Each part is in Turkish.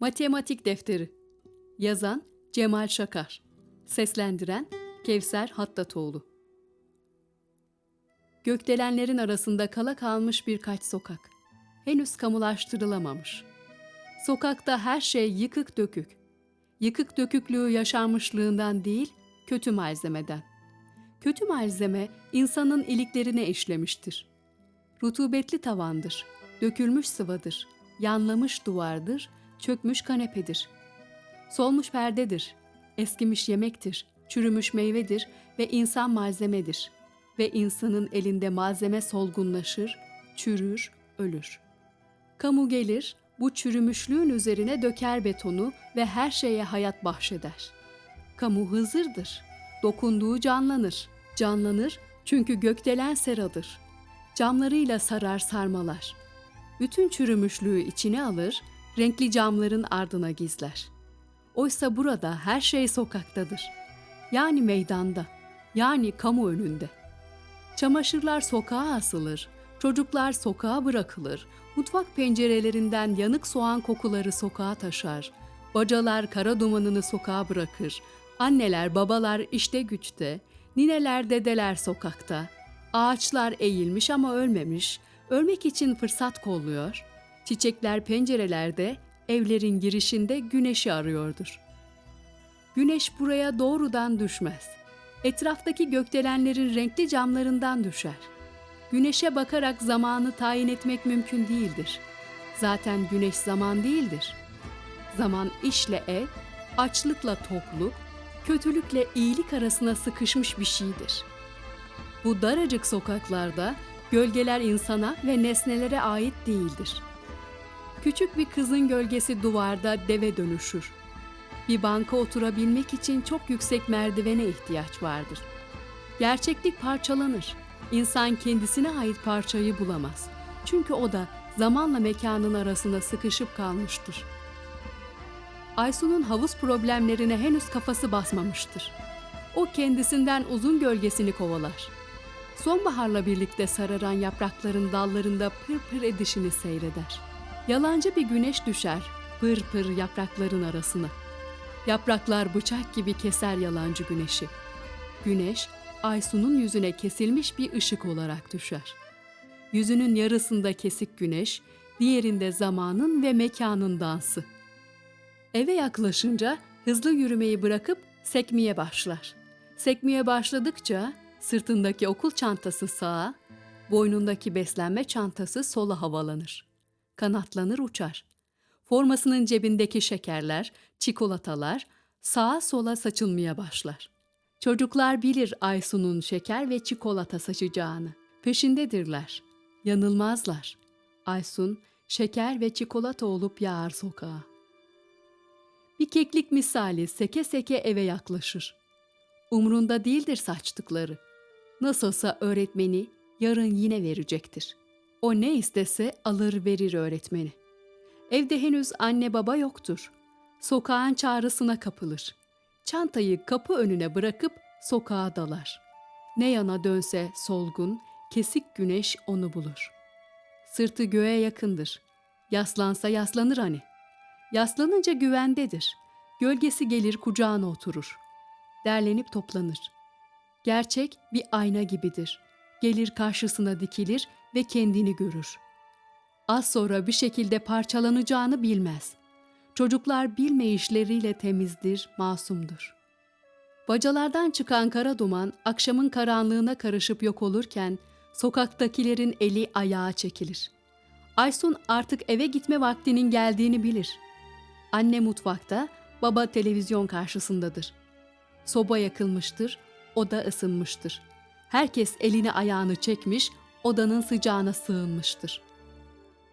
Matematik Defteri Yazan Cemal Şakar Seslendiren Kevser Hattatoğlu Gökdelenlerin arasında kala kalmış birkaç sokak. Henüz kamulaştırılamamış. Sokakta her şey yıkık dökük. Yıkık döküklüğü yaşanmışlığından değil, kötü malzemeden. Kötü malzeme insanın iliklerine işlemiştir. Rutubetli tavandır, dökülmüş sıvadır, yanlamış duvardır, çökmüş kanepedir. Solmuş perdedir, eskimiş yemektir, çürümüş meyvedir ve insan malzemedir. Ve insanın elinde malzeme solgunlaşır, çürür, ölür. Kamu gelir, bu çürümüşlüğün üzerine döker betonu ve her şeye hayat bahşeder. Kamu Hızır'dır. Dokunduğu canlanır. Canlanır çünkü gökdelen seradır. Camlarıyla sarar sarmalar. Bütün çürümüşlüğü içine alır, renkli camların ardına gizler. Oysa burada her şey sokaktadır. Yani meydanda, yani kamu önünde. Çamaşırlar sokağa asılır, çocuklar sokağa bırakılır, mutfak pencerelerinden yanık soğan kokuları sokağa taşar, bacalar kara dumanını sokağa bırakır, anneler babalar işte güçte, nineler dedeler sokakta, ağaçlar eğilmiş ama ölmemiş, ölmek için fırsat kolluyor, çiçekler pencerelerde, evlerin girişinde güneşi arıyordur. Güneş buraya doğrudan düşmez. Etraftaki gökdelenlerin renkli camlarından düşer. Güneşe bakarak zamanı tayin etmek mümkün değildir. Zaten güneş zaman değildir. Zaman işle ev, açlıkla tokluk, kötülükle iyilik arasına sıkışmış bir şeydir. Bu daracık sokaklarda gölgeler insana ve nesnelere ait değildir. Küçük bir kızın gölgesi duvarda deve dönüşür. Bir banka oturabilmek için çok yüksek merdivene ihtiyaç vardır. Gerçeklik parçalanır. İnsan kendisine ait parçayı bulamaz. Çünkü o da zamanla mekanın arasında sıkışıp kalmıştır. Aysun'un havuz problemlerine henüz kafası basmamıştır. O kendisinden uzun gölgesini kovalar. Sonbaharla birlikte sararan yaprakların dallarında pır pır edişini seyreder. Yalancı bir güneş düşer pır pır yaprakların arasına. Yapraklar bıçak gibi keser yalancı güneşi. Güneş, Aysun'un yüzüne kesilmiş bir ışık olarak düşer. Yüzünün yarısında kesik güneş, diğerinde zamanın ve mekanın dansı. Eve yaklaşınca hızlı yürümeyi bırakıp sekmeye başlar. Sekmeye başladıkça sırtındaki okul çantası sağa, boynundaki beslenme çantası sola havalanır. Kanatlanır uçar. Formasının cebindeki şekerler, çikolatalar sağa sola saçılmaya başlar. Çocuklar bilir Aysun'un şeker ve çikolata saçacağını. Peşindedirler. Yanılmazlar. Aysun şeker ve çikolata olup yağar sokağa. Bir keklik misali seke seke eve yaklaşır. Umrunda değildir saçtıkları. Nasılsa öğretmeni yarın yine verecektir. O ne istese alır verir öğretmeni. Evde henüz anne baba yoktur. Sokağın çağrısına kapılır. Çantayı kapı önüne bırakıp sokağa dalar. Ne yana dönse solgun, kesik güneş onu bulur. Sırtı göğe yakındır. Yaslansa yaslanır hani. Yaslanınca güvendedir. Gölgesi gelir kucağına oturur. Derlenip toplanır. Gerçek bir ayna gibidir. Gelir karşısına dikilir ve kendini görür. Az sonra bir şekilde parçalanacağını bilmez. Çocuklar bilmeyişleriyle temizdir, masumdur. Bacalardan çıkan kara duman akşamın karanlığına karışıp yok olurken sokaktakilerin eli ayağa çekilir. Aysun artık eve gitme vaktinin geldiğini bilir. Anne mutfakta, baba televizyon karşısındadır. Soba yakılmıştır, oda ısınmıştır. Herkes elini ayağını çekmiş, odanın sıcağına sığınmıştır.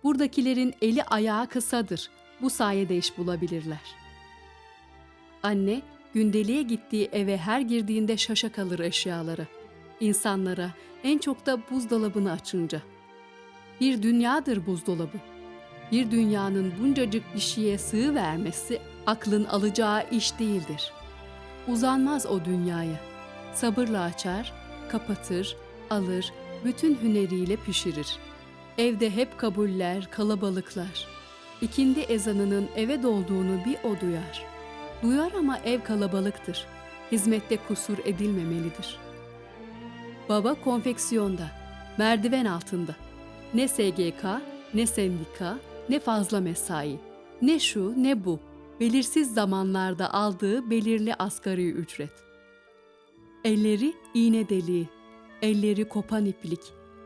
Buradakilerin eli ayağı kısadır. Bu sayede iş bulabilirler. Anne, gündeliğe gittiği eve her girdiğinde şaşa kalır eşyalara, insanlara, en çok da buzdolabını açınca. Bir dünyadır buzdolabı. Bir dünyanın buncacık bir şeye sığ vermesi aklın alacağı iş değildir. Uzanmaz o dünyaya. Sabırla açar, kapatır, alır, bütün hüneriyle pişirir. Evde hep kabuller, kalabalıklar. İkindi ezanının eve dolduğunu bir o duyar. Duyar ama ev kalabalıktır. Hizmette kusur edilmemelidir. Baba konfeksiyonda, merdiven altında. Ne SGK, ne sendika, ne fazla mesai. Ne şu ne bu. Belirsiz zamanlarda aldığı belirli asgari ücret. Elleri iğne deliği, elleri kopan iplik,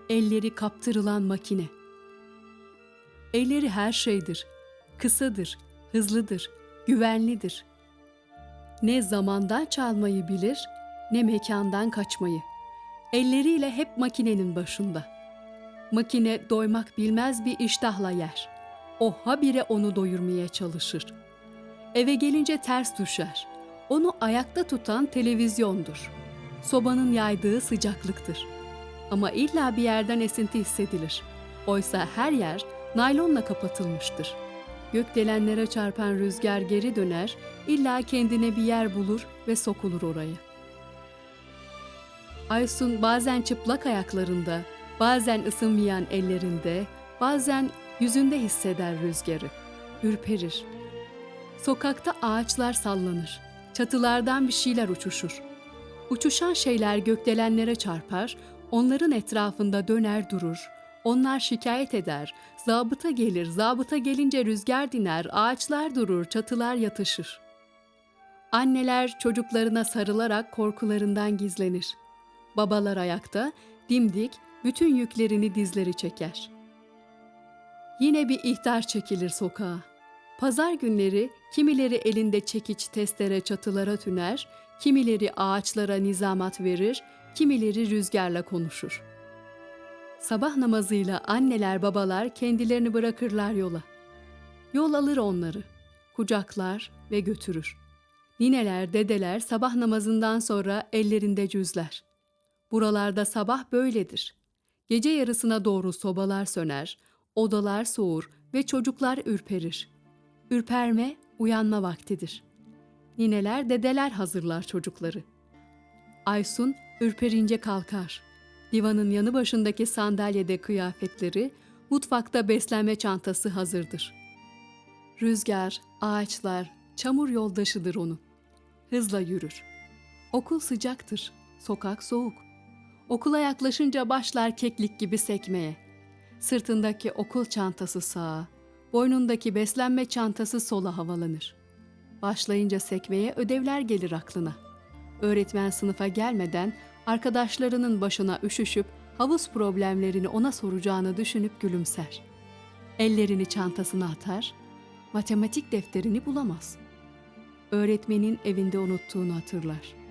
elleri kaptırılan makine. Elleri her şeydir. Kısadır, hızlıdır, güvenlidir. Ne zamandan çalmayı bilir, ne mekandan kaçmayı. Elleriyle hep makinenin başında. Makine doymak bilmez bir iştahla yer. O habire onu doyurmaya çalışır. Eve gelince ters düşer. Onu ayakta tutan televizyondur. Sobanın yaydığı sıcaklıktır. Ama illa bir yerden esinti hissedilir. Oysa her yer naylonla kapatılmıştır. Gökdelenlere çarpan rüzgar geri döner, illa kendine bir yer bulur ve sokulur oraya. Aysun bazen çıplak ayaklarında, bazen ısınmayan ellerinde, bazen yüzünde hisseder rüzgarı. Ürperir. Sokakta ağaçlar sallanır. Çatılardan bir şeyler uçuşur. Uçuşan şeyler gökdelenlere çarpar, onların etrafında döner durur. Onlar şikayet eder, zabıta gelir, zabıta gelince rüzgar diner, ağaçlar durur, çatılar yatışır. Anneler çocuklarına sarılarak korkularından gizlenir. Babalar ayakta, dimdik, bütün yüklerini dizleri çeker. Yine bir ihtar çekilir sokağa. Pazar günleri kimileri elinde çekiç testere çatılara tüner, kimileri ağaçlara nizamat verir, kimileri rüzgarla konuşur. Sabah namazıyla anneler babalar kendilerini bırakırlar yola. Yol alır onları, kucaklar ve götürür. Nineler, dedeler sabah namazından sonra ellerinde cüzler. Buralarda sabah böyledir. Gece yarısına doğru sobalar söner, odalar soğur ve çocuklar ürperir. Ürperme uyanma vaktidir. Nineler, dedeler hazırlar çocukları. Aysun ürperince kalkar. Divanın yanı başındaki sandalyede kıyafetleri, mutfakta beslenme çantası hazırdır. Rüzgar, ağaçlar, çamur yoldaşıdır onun. Hızla yürür. Okul sıcaktır, sokak soğuk. Okula yaklaşınca başlar keklik gibi sekmeye. Sırtındaki okul çantası sağa, boynundaki beslenme çantası sola havalanır. Başlayınca sekmeye ödevler gelir aklına. Öğretmen sınıfa gelmeden arkadaşlarının başına üşüşüp havuz problemlerini ona soracağını düşünüp gülümser. Ellerini çantasına atar, matematik defterini bulamaz. Öğretmenin evinde unuttuğunu hatırlar.